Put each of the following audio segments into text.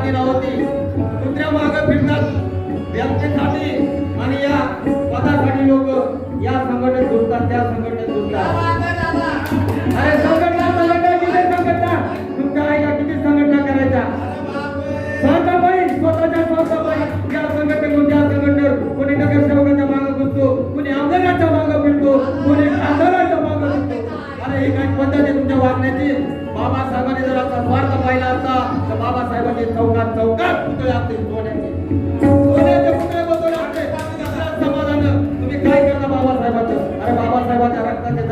देश की होती दुसऱ्या मागे फिरणार व्यक्तीसाठी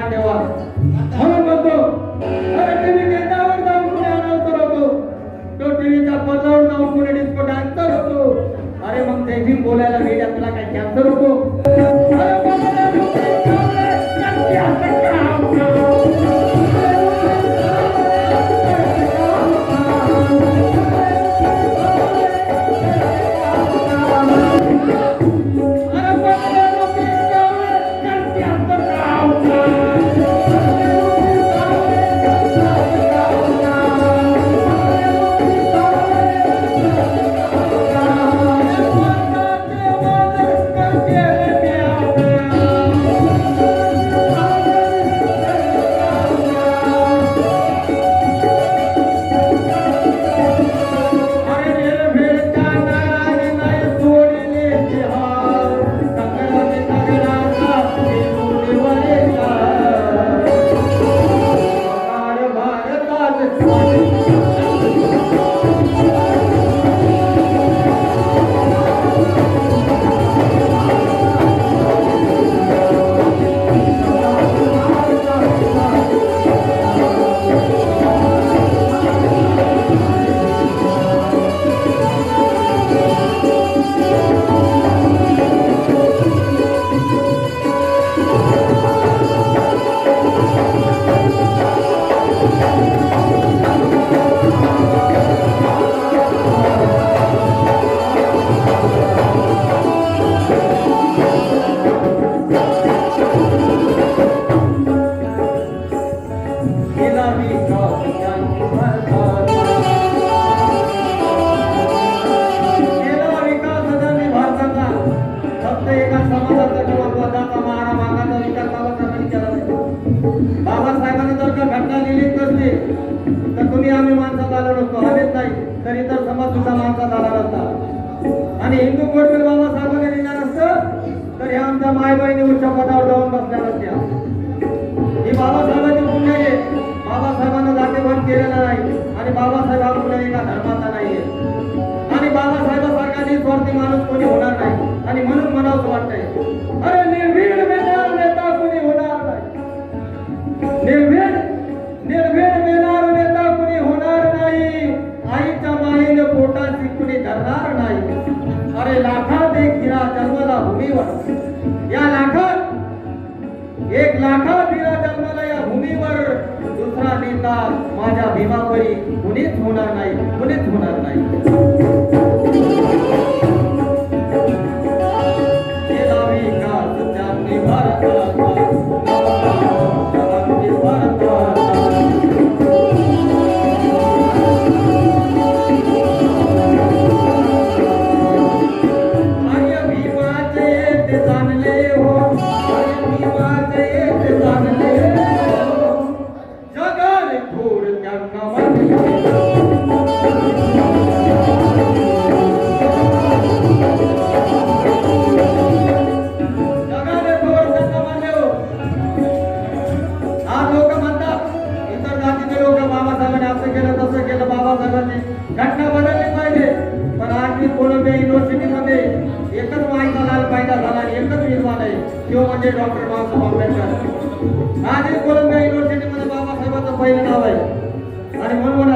ठेवा ramai bayi ni ucapkan कुणीच होणार नाही कुणीच होणार नाही. भारतीय कोलंबिया युनिव्हर्सिटीमध्ये एकच माईचा लाल फायदा झाला आणि एकच विद्वान आहे. तो म्हणजे डॉक्टर बाबासाहेब आंबेडकर. आजही कोलंबिया युनिव्हर्सिटीमध्ये बाबासाहेबांचं पहिलं नाव आहे. आणि म्हणून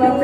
Thank you.